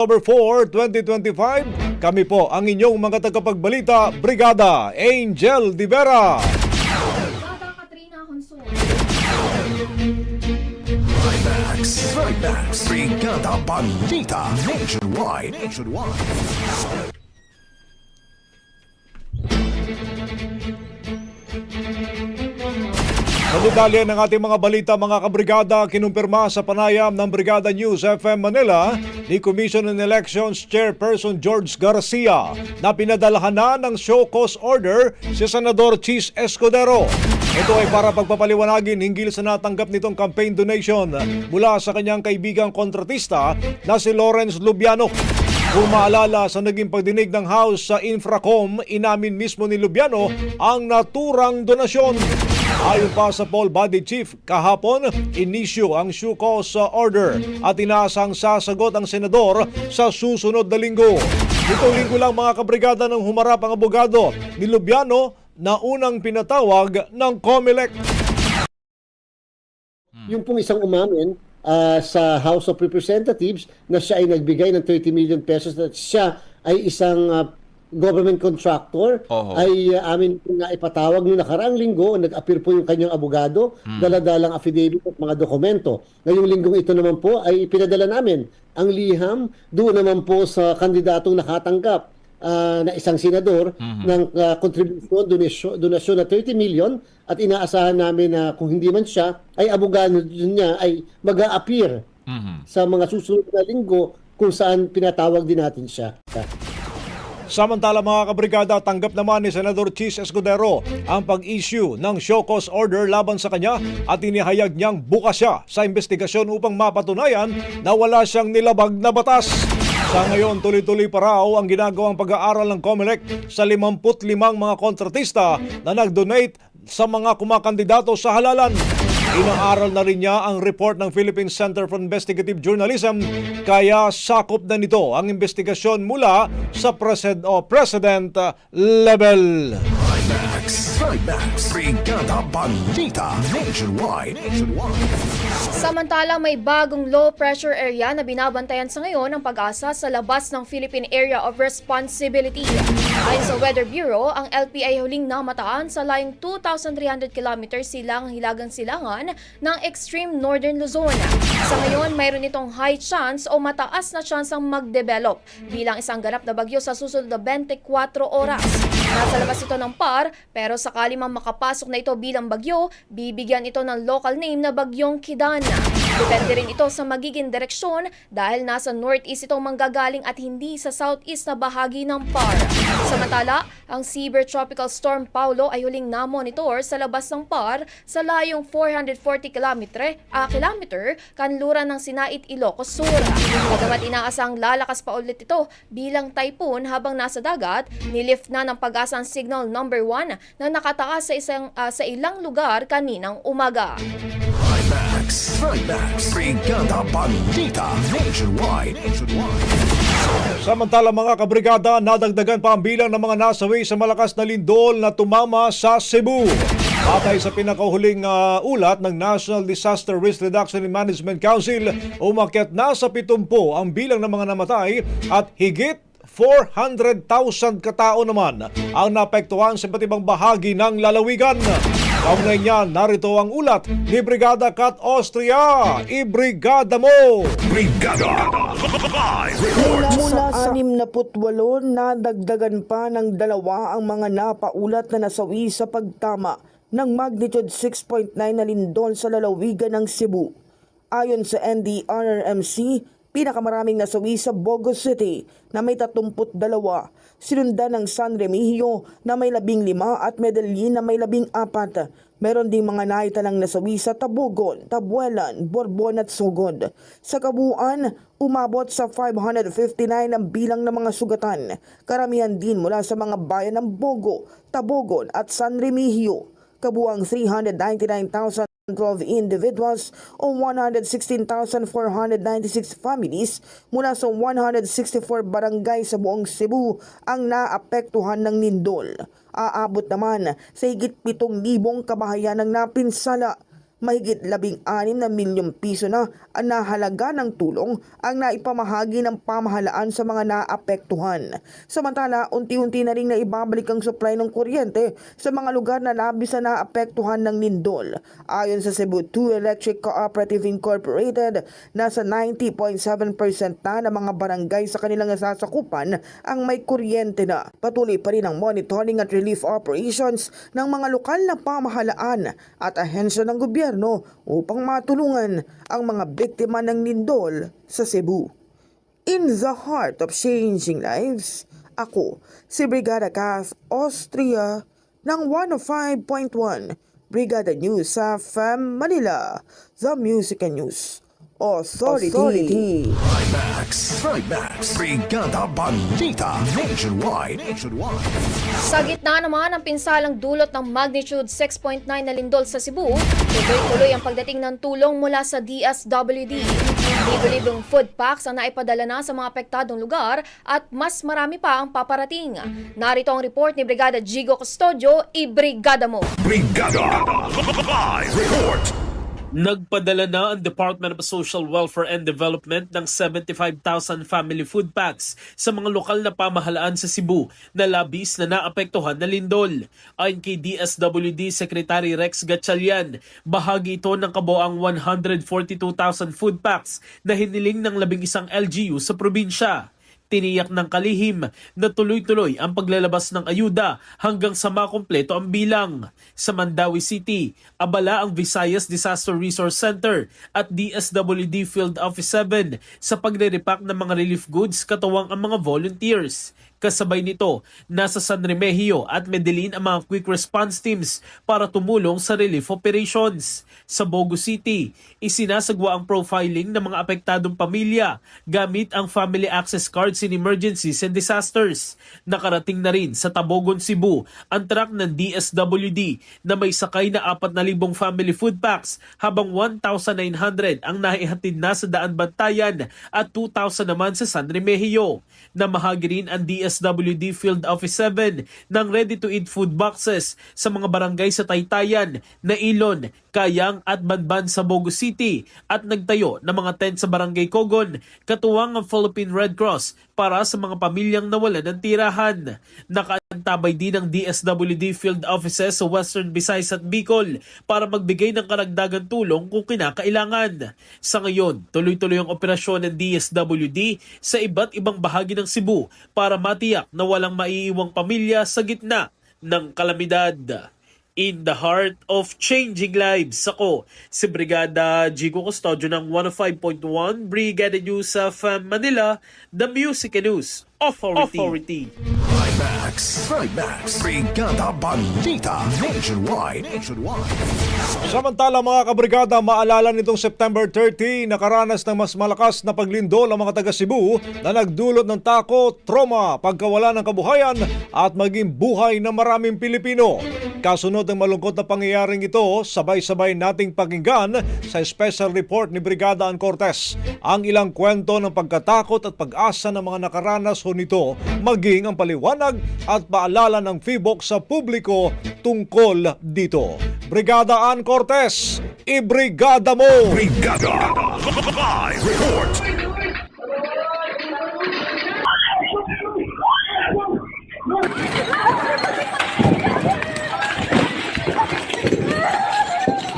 October 4, 2025, kami po ang inyong mga tagapagbalita, Brigada Angel Di Vera. Brigada Katrina Honson. Trimax, Trimax, Brigada Balita, Nationwide, Nationwide. Sa detalye ng ating mga balita mga kabrigada, kinumpirma sa panayam ng Brigada News FM Manila ni Commission on Elections Chairperson George Garcia na pinadalhan na ng show cause order si Senador Chis Escudero. Ito ay para pagpapaliwanagin hinggil sa natanggap nitong campaign donation mula sa kanyang kaibigang kontratista na si Lawrence Lubiano. Kung maalala sa naging pagdinig ng House sa Infracom, inamin mismo ni Lubiano ang naturang donasyon. Ayon pa sa Paul Body Chief, kahapon, inisyu ang shoe cause order at inaasang sasagot ang senador sa susunod na linggo. Itong linggo lang mga kabrigada ng humarap ang abogado ni Lubiano na unang pinatawag ng COMELEC. Yung pong isang umamin ah, sa House of Representatives na siya ay nagbigay ng 30 million pesos at siya ay isang ah, government contractor Oho. ay ah, amin po nga ipatawag noong nakaraang linggo nag-appear po yung kanyang abogado daladalang affidavit at mga dokumento. Ngayong linggong ito naman po ay pinadala namin. Ang liham doon naman po sa kandidatong nakatanggap ah, na isang senador ng uh, contribution donasyon, donasyon na 30 million at inaasahan namin na kung hindi man siya ay abogado niya ay mag-a-appear sa mga susunod na linggo kung saan pinatawag din natin siya. Samantala mga kabrigada, tanggap naman ni Senador Chis Escudero ang pag-issue ng show cause order laban sa kanya at inihayag niyang bukas siya sa investigasyon upang mapatunayan na wala siyang nilabag na batas. Sa ngayon, tuloy-tuloy pa raw ang ginagawang pag-aaral ng COMELEC sa 55 mga kontratista na nag-donate sa mga kumakandidato sa halalan. Inaaral na rin niya ang report ng Philippine Center for Investigative Journalism kaya sakop na nito ang investigasyon mula sa present o president level. Trimax, Brigada Balita, Nationwide. Samantala, may bagong low pressure area na binabantayan sa ngayon ng pag-asa sa labas ng Philippine Area of Responsibility. Ayon sa Weather Bureau, ang LPA huling namataan sa layong 2,300 km silang hilagang silangan ng extreme northern Luzon. Sa ngayon, mayroon itong high chance o mataas na chance ang mag-develop bilang isang ganap na bagyo sa susunod na 24 oras. Nasa labas ito ng PAR, pero sakali mang makapasok na ito bilang bagyo, bibigyan ito ng local name na Bagyong Kidana. Depende rin ito sa magiging direksyon dahil nasa northeast itong manggagaling at hindi sa southeast na bahagi ng PAR. Samantala, ang Cyber Tropical Storm Paulo ay huling na-monitor sa labas ng PAR sa layong 440 kilometer, ah, kilometer kanluran ng Sinait, Ilocos Sur. Bagamat inaasang lalakas pa ulit ito bilang typhoon habang nasa dagat, nilift na ng pag-asa ang signal number 1 na nakataas sa, isang, ah, sa ilang lugar kaninang umaga. Trimax, Brigada Balita, Nationwide. Samantala mga kabrigada, nadagdagan pa ang bilang ng mga nasawi sa malakas na lindol na tumama sa Cebu. Batay sa pinakahuling ah, ulat ng National Disaster Risk Reduction and Management Council, umakyat na sa 70 ang bilang ng mga namatay at higit 400,000 katao naman ang naapektuhan sa iba't bahagi ng lalawigan. Kaugnay niyan, narito ang ulat ni Brigada Kat Austria. Ibrigada mo! Brigada Report. Mula sa 68 na dagdagan pa ng dalawa ang mga napaulat na nasawi sa pagtama ng magnitude 6.9 na lindol sa lalawigan ng Cebu. Ayon sa NDRRMC, pinakamaraming nasawi sa Bogo City na may 32, sinundan ng San Remigio na may 15 at Medellin na may 14. Meron ding mga naitalang nasawi sa Tabugon, Tabuelan, Borbon at Sugod. Sa kabuuan, umabot sa 559 ang bilang ng mga sugatan. Karamihan din mula sa mga bayan ng Bogo, Tabogon at San Remigio. Kabuang 399,000 12 individuals o 116,496 families mula sa 164 barangay sa buong Cebu ang naapektuhan ng lindol. Aabot naman sa higit 7,000 kabahayan ang napinsala Mahigit labing anim na milyong piso na ang nahalaga ng tulong ang naipamahagi ng pamahalaan sa mga naapektuhan. Samantala, unti-unti na rin naibabalik ang supply ng kuryente sa mga lugar na labis na naapektuhan ng lindol. Ayon sa Cebu 2 Electric Cooperative Incorporated, nasa 90.7% na ng mga barangay sa kanilang nasasakupan ang may kuryente na. Patuloy pa rin ang monitoring at relief operations ng mga lokal na pamahalaan at ahensya ng gobyerno upang matulungan ang mga biktima ng lindol sa Cebu. In the heart of changing lives, ako si Brigada Kath Austria ng 105.1 Brigada News sa FM Manila, The Music and News Authority. Trimax, Trimax, Brigada Balita Nationwide. Nationwide. Sa gitna naman ng pinsalang dulot ng magnitude 6.9 na lindol sa Cebu, tuloy-tuloy ang pagdating ng tulong mula sa DSWD. Libo-libong food packs ang naipadala na sa mga apektadong lugar at mas marami pa ang paparating. Narito ang report ni Brigada Jigo Custodio, i-brigada mo! Brigada Live Report. Nagpadala na ang Department of Social Welfare and Development ng 75,000 family food packs sa mga lokal na pamahalaan sa Cebu na labis na naapektuhan na lindol. Ayon kay DSWD Secretary Rex Gatchalian, bahagi ito ng kabuang 142,000 food packs na hiniling ng labing isang LGU sa probinsya. Tiniyak ng kalihim na tuloy-tuloy ang paglalabas ng ayuda hanggang sa makumpleto ang bilang. Sa Mandawi City, abala ang Visayas Disaster Resource Center at DSWD Field Office 7 sa pagre-repack ng mga relief goods katuwang ang mga volunteers. Kasabay nito, nasa San Remigio at Medellin ang mga quick response teams para tumulong sa relief operations. Sa Bogo City, isinasagwa ang profiling ng mga apektadong pamilya gamit ang Family Access Cards in Emergencies and Disasters. Nakarating na rin sa Tabogon, Cebu ang truck ng DSWD na may sakay na 4,000 family food packs habang 1,900 ang naihatid na sa Daan Bantayan at 2,000 naman sa San Remigio. Namahagi rin ang DSWD Field Office 7 ng ready-to-eat food boxes sa mga barangay sa Taytayan, Nailon, Kayang at Banban sa Bogo City at nagtayo ng mga tent sa Barangay Kogon, katuwang ang Philippine Red Cross para sa mga pamilyang nawalan ng tirahan. Nakaantabay din ang DSWD Field Offices sa Western Visayas at Bicol para magbigay ng karagdagan tulong kung kinakailangan. Sa ngayon, tuloy-tuloy ang operasyon ng DSWD sa iba't ibang bahagi ng Cebu para matiyak na walang maiiwang pamilya sa gitna ng kalamidad. In the heart of changing lives, ako si Brigada Jigo Custodio ng 105.1 Brigada News of Manila, The Music News Authority. Authority. Trimax, Trimax, Brigada Balita Nationwide. Nationwide. Samantala mga kabrigada, maalala nitong September 30, nakaranas ng mas malakas na paglindol ang mga taga Cebu na nagdulot ng takot, trauma, pagkawala ng kabuhayan at maging buhay ng maraming Pilipino. Kasunod ng malungkot na pangyayaring ito, sabay-sabay nating pakinggan sa special report ni Brigada Ann Cortez ang ilang kwento ng pagkatakot at pag-asa ng mga nakaranas ho nito maging ang paliwanag at paalala ng FIBOC sa publiko tungkol dito. Brigada Ann Cortez, ibrigada mo! Brigada Live Report.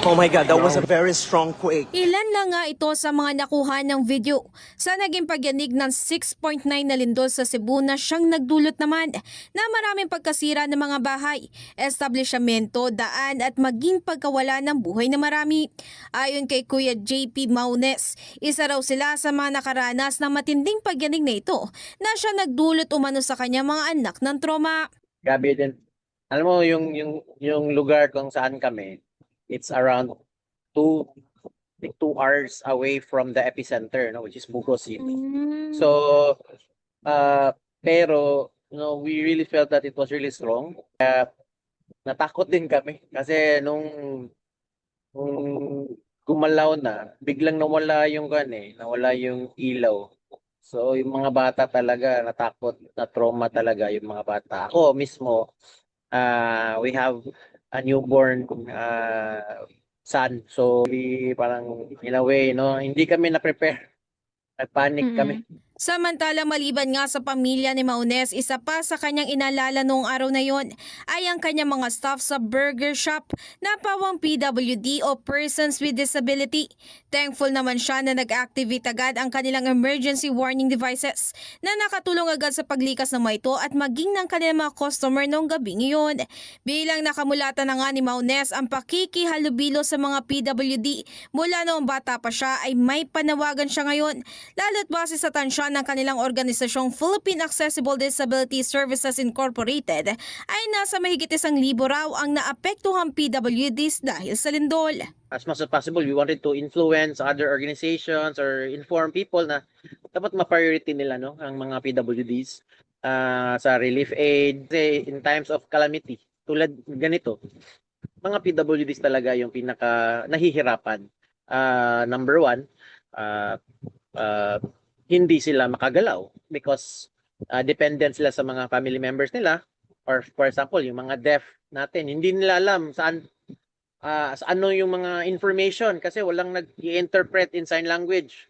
Oh my God, that was a very strong quake. Ilan lang nga ito sa mga nakuha ng video sa naging pagyanig ng 6.9 na lindol sa Cebu na siyang nagdulot naman na maraming pagkasira ng mga bahay, establishmento, daan at maging pagkawala ng buhay na marami. Ayon kay Kuya JP Maunes, isa raw sila sa mga nakaranas ng matinding pagyanig na ito na siya nagdulot umano sa kanya mga anak ng trauma. Grabe din. Alam mo, yung, yung, yung lugar kung saan kami, it's around two, like two hours away from the epicenter, no, which is Bugo City. So, uh, pero, you know, we really felt that it was really strong. Kaya, natakot din kami. Kasi nung, nung gumalaw na, biglang nawala yung kan eh, nawala yung ilaw. So, yung mga bata talaga, natakot, na trauma talaga yung mga bata. Ako mismo, uh, we have a newborn uh, sun. So, we parang in a way, no, hindi kami na-prepare. Nag-panic kami. Samantala maliban nga sa pamilya ni Maunes, isa pa sa kanyang inalala noong araw na yon ay ang kanyang mga staff sa burger shop na pawang PWD o Persons with Disability. Thankful naman siya na nag-activate agad ang kanilang emergency warning devices na nakatulong agad sa paglikas ng mga ito at maging ng kanilang mga customer noong gabing iyon. Bilang nakamulatan na nga ni Maunes ang pakikihalubilo sa mga PWD mula noong bata pa siya ay may panawagan siya ngayon lalo't base sa tansya ng kanilang organisasyong Philippine Accessible Disability Services Incorporated ay nasa mahigit isang libo raw ang naapektuhang PWDs dahil sa lindol. As much as possible, we wanted to influence other organizations or inform people na dapat ma-priority nila, no, ang mga PWDs ah, sa relief aid. In times of calamity, tulad ganito, mga PWDs talaga yung pinaka nahihirapan. Ah, number one, ah, ah, hindi sila makagalaw because ah, dependent sila sa mga family members nila. Or for example, yung mga deaf natin, hindi nila alam saan ah, sa ano yung mga information kasi walang nag-interpret in sign language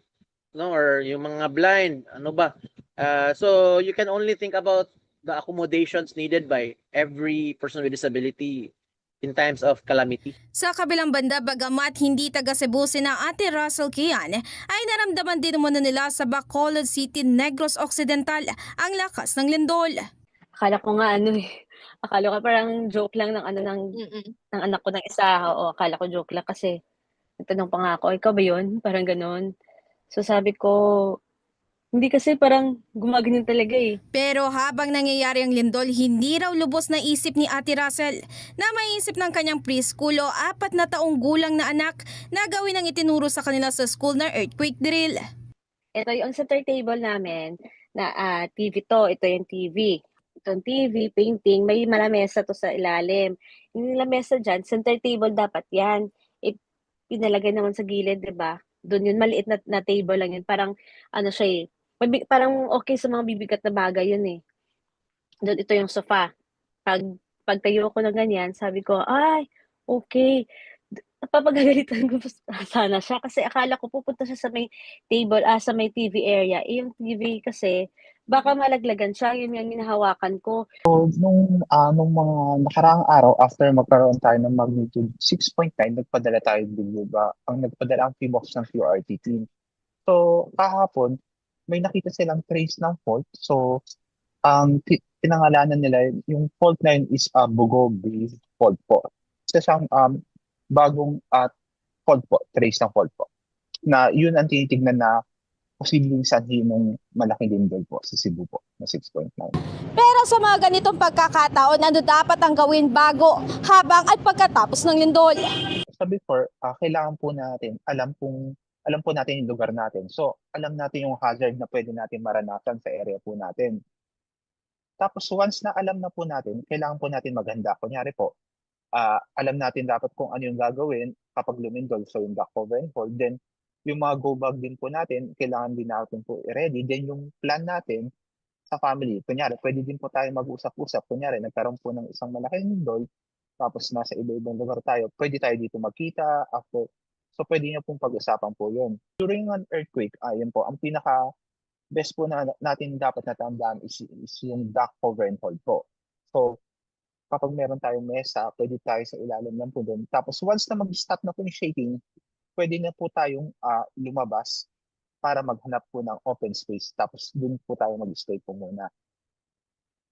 no? Or yung mga blind ano ba? Ah, so you can only think about the accommodations needed by every person with disability in times of calamity Sa kabilang banda, bagamat hindi taga Cebu sina Ate Russell Kian, ay naramdaman din muna nila sa Bacolod City, Negros Occidental ang lakas ng lindol. Akala ko nga ano eh, akala ko parang joke lang ng ano ng, ng anak ko ng isa. Oo, akala ko joke lang kasi nagtanong pa nga ako, ikaw ba yun? Parang ganun. So sabi ko, hindi kasi parang gumaganyan talaga eh. Pero habang nangyayari ang lindol, hindi raw lubos na isip ni Ate Russell na maiisip ng kanyang preschool o apat na taong gulang na anak na gawin ang itinuro sa kanila sa school na earthquake drill. Ito yung center table namin na ah, TV to, ito yung TV. Itong TV, painting, may malamesa to sa ilalim. Yung lamesa dyan, center table dapat yan. Eh, pinalagay naman sa gilid, di ba? Doon yun, maliit na, na table lang yun. Parang, ano siya eh, mabi- parang okay sa mga bibigat na bagay yun eh. Doon, ito yung sofa. Pag, pag tayo ko ng ganyan, sabi ko, ay, okay. Papagagalitan ko sana siya kasi akala ko pupunta siya sa may table, ah, sa may TV area. Eh, yung TV kasi, baka malaglagan siya. Yun yung hinahawakan ko. So, nung, ah, nung mga nakaraang araw, after magkaroon tayo ng magnitude 6.9, nagpadala tayo din, di ba? Ang nagpadala ang PMOX ng QRT team. So, kahapon, may nakita silang trace ng fault. So, ang ti- pinangalanan nila, yung fault na yun is uh, Bugobi fault po. Isa siyang um, bagong at fault po, trace ng fault po. Na yun ang tinitignan na posibleng sanhi ng malaking lindol po sa Cebu po, na 6.9. Pero sa mga ganitong pagkakataon, ano dapat ang gawin bago, habang at pagkatapos ng lindol? sa before, ah, kailangan po natin alam kung alam po natin yung lugar natin. So, alam natin yung hazard na pwede natin maranasan sa area po natin. Tapos once na alam na po natin, kailangan po natin maghanda. Kunyari po, ah, alam natin dapat kung ano yung gagawin kapag lumindol. So, yung back cover and hold. Then, yung mga go bag din po natin, kailangan din natin po i-ready. Then, yung plan natin sa family. Kunyari, pwede din po tayo mag-usap-usap. Kunyari, nagkaroon po ng isang malaking lindol, tapos nasa iba-ibang lugar tayo, pwede tayo dito magkita after. So, pwede niyo pong pag-usapan po yun. During an earthquake, ayun po, ang pinaka best po na natin dapat natandaan is, is yung back cover and hold po. So, kapag meron tayong mesa, pwede tayo sa ilalim lang po doon. Tapos once na mag-stop na po yung shaking, pwede na po tayong ah, lumabas para maghanap po ng open space. Tapos doon po tayo mag-stay po muna.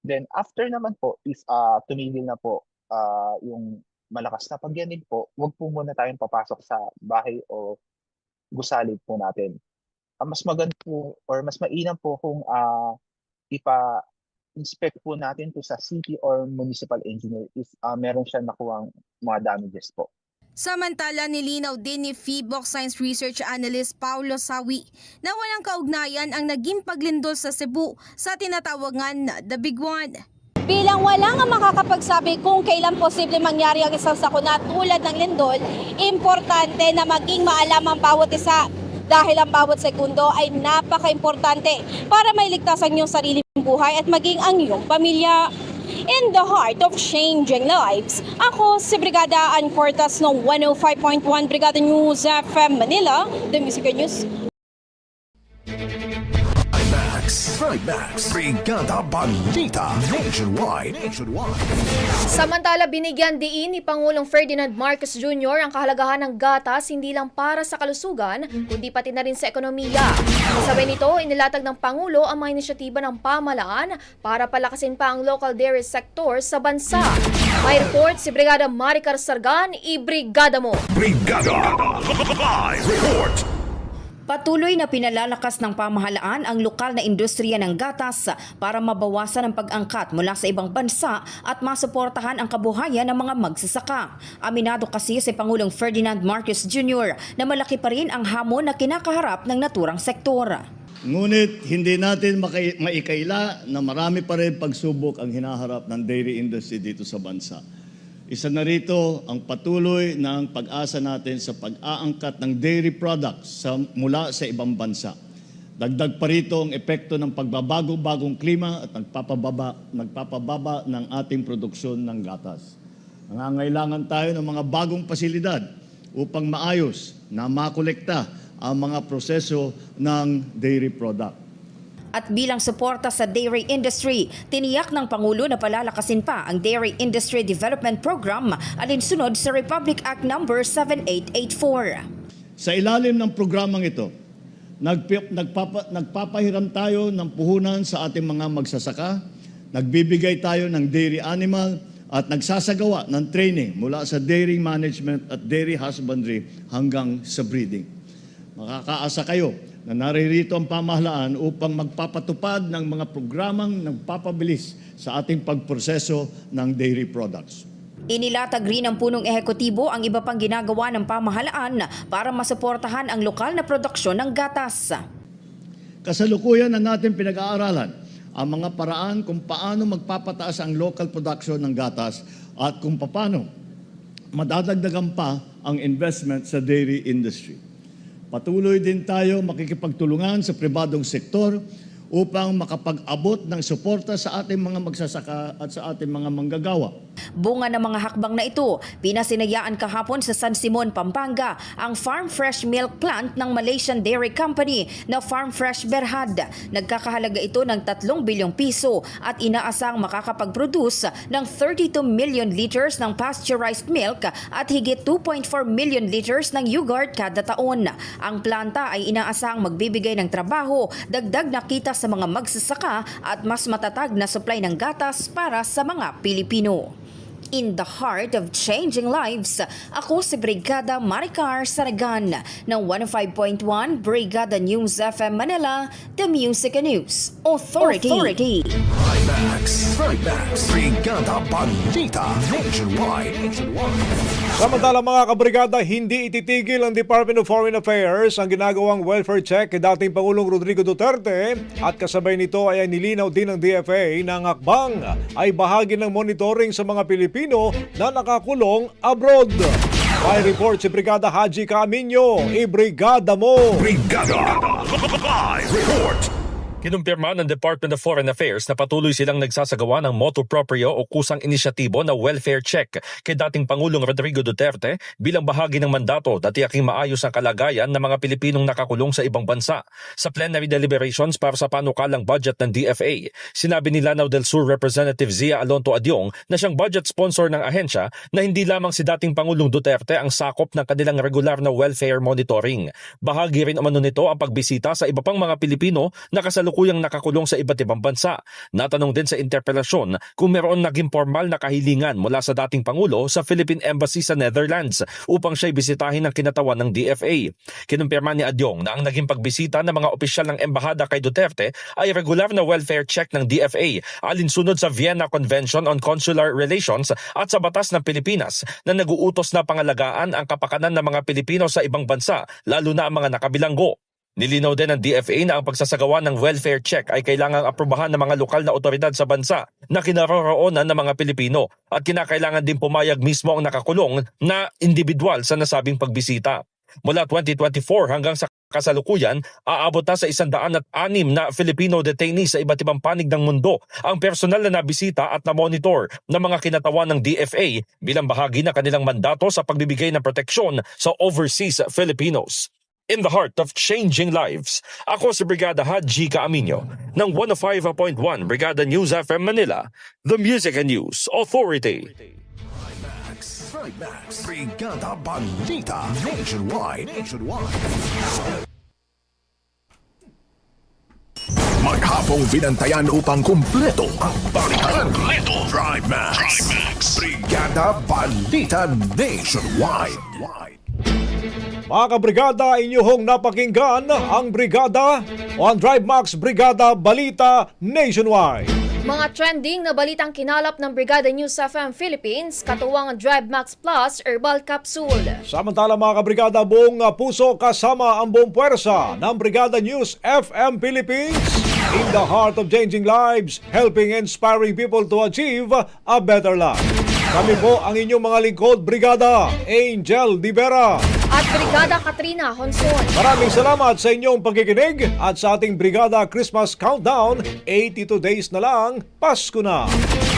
Then after naman po, if ah, tumigil na po ah, yung malakas na pagyanig po, wag po muna tayong papasok sa bahay o gusali po natin. Ah, mas maganda po or mas mainam po kung ah, ipa inspect po natin to sa city or municipal engineer if ah, meron siya nakuhang mga damages po. Samantala nilinaw din ni Feebox Science Research Analyst Paulo Sawi na walang kaugnayan ang naging paglindol sa Cebu sa tinatawagan na The Big One. Bilang wala nga makakapagsabi kung kailan posible mangyari ang isang sakuna tulad ng lindol, importante na maging maalam ang bawat isa dahil ang bawat segundo ay napaka-importante para mailigtas ang iyong sariling buhay at maging ang iyong pamilya. in the heart of changing lives. Ako si Brigada Ann Cortas ng 105.1 Brigada News FM Manila, The Music News. Max. Max. Brigada Balita. Nationwide. Nationwide. Samantala, binigyan diin ni Pangulong Ferdinand Marcos Jr. ang kahalagahan ng gatas hindi lang para sa kalusugan, kundi pati na rin sa ekonomiya. Kasabay nito, inilatag ng Pangulo ang mga inisyatiba ng pamalaan para palakasin pa ang local dairy sector sa bansa. May report si Brigada Maricar Sargan, i-brigada mo! Brigada. Live report. Patuloy na pinalalakas ng pamahalaan ang lokal na industriya ng gatas para mabawasan ang pag-angkat mula sa ibang bansa at masuportahan ang kabuhayan ng mga magsasaka. Aminado kasi si Pangulong Ferdinand Marcos Jr. na malaki pa rin ang hamon na kinakaharap ng naturang sektor. Ngunit hindi natin maikaila na marami pa rin pagsubok ang hinaharap ng dairy industry dito sa bansa. Isa na rito ang patuloy ng pag-asa natin sa pag-aangkat ng dairy products sa, mula sa ibang bansa. Dagdag pa rito ang epekto ng pagbabago-bagong klima at nagpapababa, nagpapababa ng ating produksyon ng gatas. Nangangailangan tayo ng mga bagong pasilidad upang maayos na makolekta ang mga proseso ng dairy product. At bilang suporta sa dairy industry, tiniyak ng Pangulo na palalakasin pa ang Dairy Industry Development Program alinsunod sa Republic Act No. 7884. Sa ilalim ng programang ito, nagpi- nagpapa, nagpapahiram tayo ng puhunan sa ating mga magsasaka, nagbibigay tayo ng dairy animal, at nagsasagawa ng training mula sa dairy management at dairy husbandry hanggang sa breeding. Makakaasa kayo na naririto ang pamahalaan upang magpapatupad ng mga programang nagpapabilis sa ating pagproseso ng dairy products. Inilatag rin ng punong ehekutibo ang iba pang ginagawa ng pamahalaan para masuportahan ang lokal na produksyon ng gatas. Kasalukuyan na natin pinag-aaralan ang mga paraan kung paano magpapataas ang local production ng gatas at kung paano madadagdagan pa ang investment sa dairy industry. Patuloy din tayo makikipagtulungan sa pribadong sektor upang makapag-abot ng suporta sa ating mga magsasaka at sa ating mga manggagawa. Bunga ng mga hakbang na ito, pinasinayaan kahapon sa San Simon, Pampanga ang Farm Fresh Milk Plant ng Malaysian Dairy Company na Farm Fresh Berhad. Nagkakahalaga ito ng 3 bilyong piso at inaasang makakapag-produce ng 32 million liters ng pasteurized milk at higit 2.4 million liters ng yogurt kada taon. Ang planta ay inaasang magbibigay ng trabaho, dagdag na kita sa mga magsasaka at mas matatag na supply ng gatas para sa mga Pilipino. In the heart of changing lives, ako si Brigada Maricar Saragan ng 105.1 Brigada News FM Manila, The Music News Authority. Authority. Max. Max. Brigada Balita. Nationwide. Samantala mga kabrigada, hindi ititigil ang Department of Foreign Affairs ang ginagawang welfare check kay dating Pangulong Rodrigo Duterte at kasabay nito ay nilinaw din ng DFA na ang akbang ay bahagi ng monitoring sa mga Pilipino na nakakulong abroad. May report si Brigada Haji Caminyo, i-brigada mo! Brigada. Live report. Kinumpirma ng Department of Foreign Affairs na patuloy silang nagsasagawa ng motu proprio o kusang inisyatibo na welfare check kay dating Pangulong Rodrigo Duterte bilang bahagi ng mandato na tiyaking maayos ang kalagayan ng mga Pilipinong nakakulong sa ibang bansa. Sa plenary deliberations para sa panukalang budget ng DFA, sinabi ni Lanao del Sur Representative Zia Alonto Adyong na siyang budget sponsor ng ahensya na hindi lamang si dating Pangulong Duterte ang sakop ng kanilang regular na welfare monitoring. Bahagi rin umano nito ang pagbisita sa iba pang mga Pilipino na kasalukuyang nakakulong sa iba't ibang bansa. Natanong din sa interpelasyon kung meron naging formal na kahilingan mula sa dating Pangulo sa Philippine Embassy sa Netherlands upang siya'y bisitahin ng kinatawan ng DFA. Kinumpirma ni Adyong na ang naging pagbisita ng mga opisyal ng embahada kay Duterte ay regular na welfare check ng DFA alinsunod sa Vienna Convention on Consular Relations at sa batas ng Pilipinas na naguutos na pangalagaan ang kapakanan ng mga Pilipino sa ibang bansa lalo na ang mga nakabilanggo. Nilinaw din ng DFA na ang pagsasagawa ng welfare check ay kailangang aprubahan ng mga lokal na otoridad sa bansa na kinaroroonan ng mga Pilipino at kinakailangan din pumayag mismo ang nakakulong na individual sa nasabing pagbisita. Mula 2024 hanggang sa Kasalukuyan, aabot na sa isandaan at anim na Filipino detainees sa iba't ibang panig ng mundo ang personal na nabisita at na-monitor ng mga kinatawan ng DFA bilang bahagi na kanilang mandato sa pagbibigay ng proteksyon sa overseas Filipinos. In the heart of changing lives, ako si Brigada Haji Caaminyo ng 105.1 Brigada News FM Manila, the Music and News Authority. Trimax. Brigada Balita Nationwide. Nationwide. Maghapong binantayan upang kumpleto ang balitan. Kumpleto. Trimax. Trimax. Brigada Balita Nationwide. Mga kabrigada, inyong napakinggan ang Brigada o ang Drive Max Brigada Balita Nationwide. Mga trending na balitang kinalap ng Brigada News FM Philippines, katuwang ang Drive Max Plus Herbal Capsule. Samantala mga kabrigada, buong puso kasama ang buong puwersa ng Brigada News FM Philippines in the heart of changing lives, helping inspiring people to achieve a better life. Kami po ang inyong mga lingkod, Brigada Angel Di Vera. At Brigada Katrina Honson. Maraming salamat sa inyong pagkikinig at sa ating Brigada Christmas Countdown, 82 days na lang, Pasko na.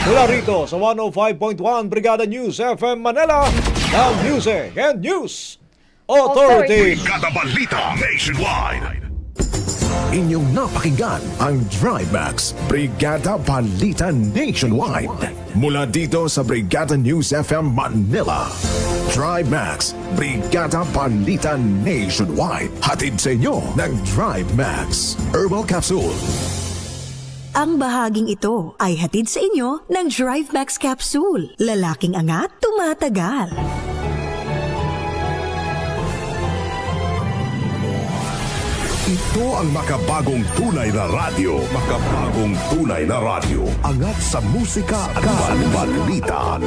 Mula rito sa 105.1 Brigada News FM Manila, the Music and News Authority. Brigada Balita Nationwide. Inyong napakinggan ang Trimax Brigada Balita Nationwide. Mula dito sa Brigada News FM Manila. Trimax Brigada Balita Nationwide. Hatid sa inyo ng Trimax Herbal Capsule. Ang bahaging ito ay hatid sa inyo ng Drive Max Capsule. Lalaking angat, tumatagal. Ito ang makabagong tunay na radyo. Makabagong tunay na radyo. Angat sa musika at balita.